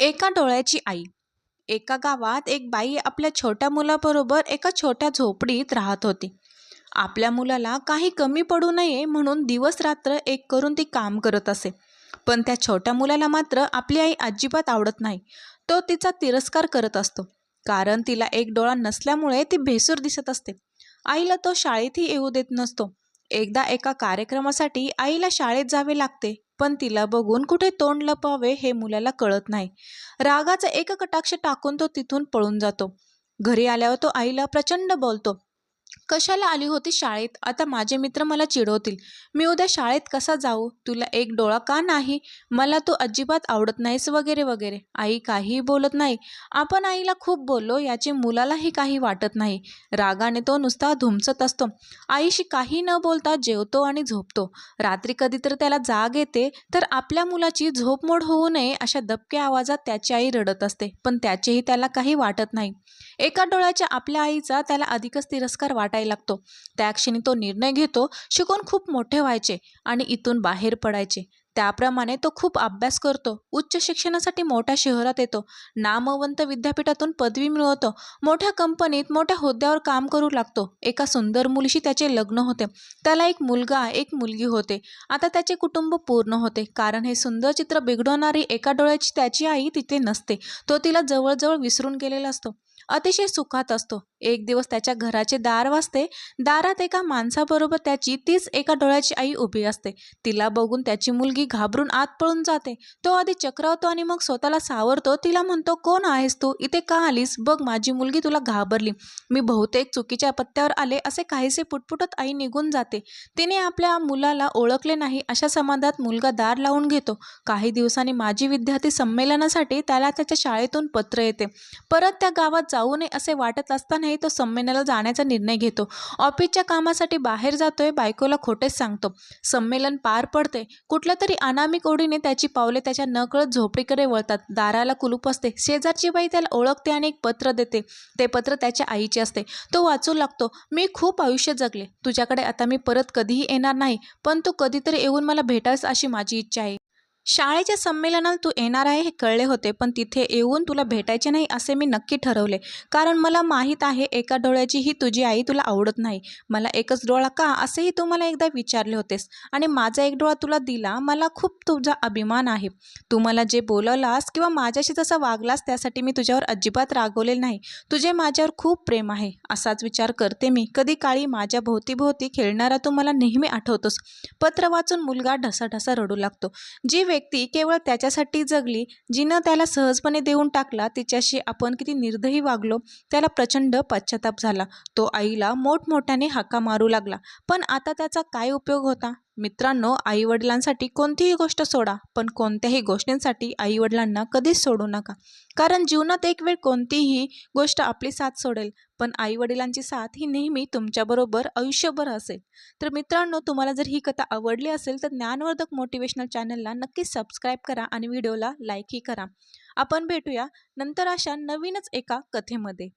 एका डोळ्याची आई. एका गावात एक बाई आपल्या छोट्या मुलाबरोबर एका छोट्या झोपडीत राहत होती. आपल्या मुलाला काही कमी पडू नये म्हणून दिवस रात्र एक करून ती काम करत असे. पण त्या छोट्या मुलाला मात्र आपली आई अजिबात आवडत नाही. तो तिचा तिरस्कार करत असतो. कारण तिला एक डोळा नसल्यामुळे ती भेसूर दिसत असते. आईला तो शाळेतही येऊ देत नसतो. एकदा एका कार्यक्रमासाठी आईला शाळेत जावे लागते. पण तिला बघून कुठे तोंड लपावे हे मुलाला कळत नाही. रागाचा एक कटाक्ष टाकून तो तिथून पळून जातो. घरी आल्यावर तो आईला प्रचंड बोलतो. कशाला आली होती शाळेत? आता माझे मित्र मला चिडवतील. मी उद्या शाळेत कसा जाऊ? तुला एक डोळा का नाही? मला तू अजिबात आवडत नाहीस वगैरे वगैरे. आई काहीही बोलत नाही. आपण आईला खूप बोललो याचे मुलालाही काही वाटत नाही. रागाने तो नुसता धुमसत असतो. आईशी काही न बोलता जेवतो आणि झोपतो. रात्री कधी तर त्याला जाग येते तर आपल्या मुलाची झोपमोड होऊ नये अशा दबक्या आवाजात त्याची आई रडत असते. पण त्याचेही त्याला काही वाटत नाही. एका डोळ्याच्या आपल्या आईचा त्याला अधिकच तिरस्कार वाटायला लागतो. त्या क्षणी तो निर्णय घेतो शिकून खूप मोठे व्हायचे आणि इथून बाहेर पडायचे. त्याप्रमाणे तो खूप अभ्यास करतो. उच्च शिक्षणासाठी मोठ्या शहरात येतो. नामवंत विद्यापीठातून पदवी मिळवतो. मोठ्या कंपनीत मोठ्या हुद्द्यावर काम करू लागतो. एका सुंदर मुलीशी त्याचे लग्न होते. त्याला एक मुलगा एक मुलगी होते. आता त्याचे कुटुंब पूर्ण होते. कारण हे सुंदर चित्र बिघडवणारी एका डोळ्याची त्याची आई तिथे नसते. तो तिला जवळजवळ विसरून गेलेला असतो. अतिशय सुखात असतो. एक दिवस त्याच्या घराचे दार वाजते. दारात एका माणसाबरोबर त्याची तीच एका डोळ्याची आई उभी असते. तिला बघून त्याची मुलगी घाबरून आत पळून जाते. तो आधी चक्रावतो आणि मग स्वतःला सावरतो. तिला म्हणतो कोण आहेस तू? इथे का आलीस? बघ माझी मुलगी तुला घाबरली. मी बहुतेक चुकीच्या पत्त्यावर आले असे काहीसे पुटपुटत आई निघून जाते. तिने आपल्या मुलाला ओळखले नाही अशा समाधात मुलगा दार लावून घेतो. काही दिवसांनी माजी विद्यार्थी संमेलनासाठी त्याला त्याच्या शाळेतून पत्र येते. परत त्या गावात जाऊ नये असे वाटत असतानाही तो संमेलनाला जाण्याचा निर्णय घेतो. ऑफिसच्या कामासाठी बाहेर जातोय बायकोला खोटेच सांगतो. संमेलन पार पडते. कुठल्या तरी अनामिक ओढीने त्याची पावले त्याच्या नकळत झोपडीकडे वळतात. दाराला कुलूप असते. शेजारची बाई त्याला ओळखते आणि एक पत्र देते. ते पत्र त्याच्या आईचे असते. तो वाचू लागतो. मी खूप आयुष्य जगले. तुझ्याकडे आता मी परत कधीही येणार नाही. पण तू कधीतरी येऊन मला भेटायस अशी माझी इच्छा आहे. शाळेच्या संमेलनात तू येणार आहे हे कळले होते पण तिथे येऊन तुला भेटायचे नाही असे मी नक्की ठरवले. कारण मला माहीत आहे एका डोळ्याची ही तुझी आई तुला आवडत नाही. मला एकच डोळा का? असेही तू मला एकदा विचारले होतेस. आणि माझा एक डोळा तुला दिला मला खूप तुझा अभिमान आहे. तू मला जे बोलवलास किंवा माझ्याशी जसा वागलास त्यासाठी मी तुझ्यावर अजिबात रागवलेलं नाही. तुझे माझ्यावर खूप प्रेम आहे असाच विचार करते मी. कधी काळी माझ्या भोवतीभोवती खेळणारा तू मला नेहमी आठवतोस. पत्र वाचून मुलगा ढसाढसा रडू लागतो. जी व्यक्ती केवळ त्याच्यासाठी जगली जिनं त्याला सहजपणे देऊन टाकला तिच्याशी आपण किती निर्दयी वागलो त्याला प्रचंड पश्चाताप झाला. तो आईला मोठमोठ्याने हाका मारू लागला. पण आता त्याचा काय उपयोग होता? मित्रांनो आईवडिलांसाठी कोणतीही गोष्ट सोडा पण कोणत्याही गोष्टींसाठी आईवडिलांना कधीच सोडू नका. कारण जीवनात एक वेळ कोणतीही गोष्ट आपली साथ सोडेल पण आईवडिलांची साथ ही नेहमी तुमच्याबरोबर आयुष्यभर असेल. तर मित्रांनो तुम्हाला जर ही कथा आवडली असेल तर ज्ञानवर्धक मोटिवेशनल चॅनलला नक्की सबस्क्राईब करा आणि व्हिडिओला लाईकही करा. आपण भेटूया नंतर अशा नवीनच एका कथेमध्ये.